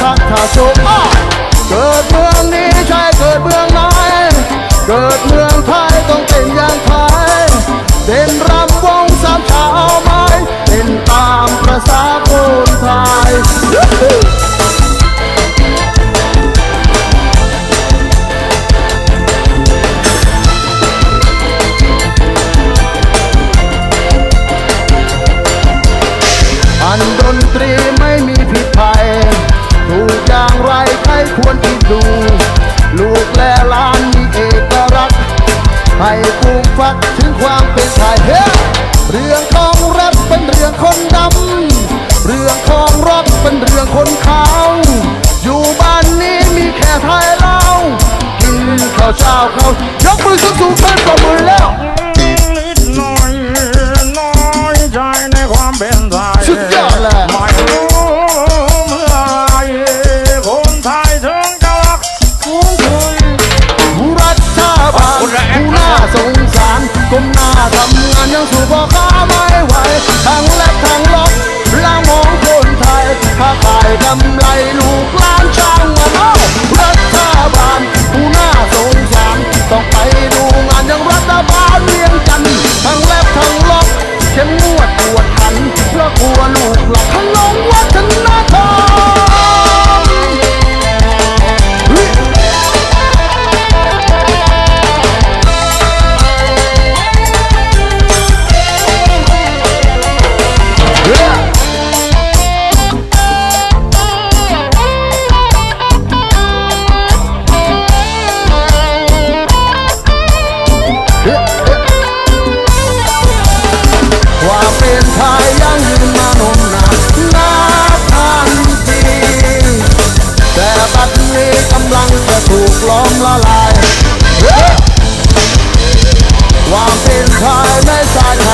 ถ้าชักถ้าชุบอ้อเกิดเมืองนี้ใช่เกิดเมืองไหนเกิดเมืองไทยต้องเป็นอย่างไทยเต้นรำวงสามชาวไม้เต้นตามประสาคนไทย ครควรคิดดู ลูกและหลานมีเอกลักษณ์ให้ปลูกฝักถึงความเป็นไทยเฮ้เรื่องของแรปเป็นเรื่องคนดำ เรื่องของร็อกเป็นเรื่องคนขาว อยู่บ้านนี้มีแค่ไทยเรากินข้าวเช้าเขายกมือสูงๆเพื่อนปรบมือแล้ว ทำงานยังสู่บ่ค่า ษัตรินี้กำลังจะถูกล้อมละลายความเป็นชายไม่ชาย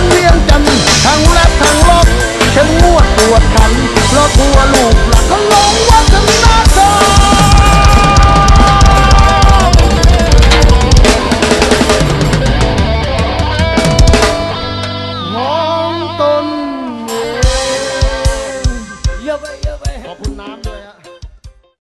นเลี้ยงจันทร์ทั้งแรปทั้งล็อกฉันมั่วตรวจขันรถทัวลูกหลัก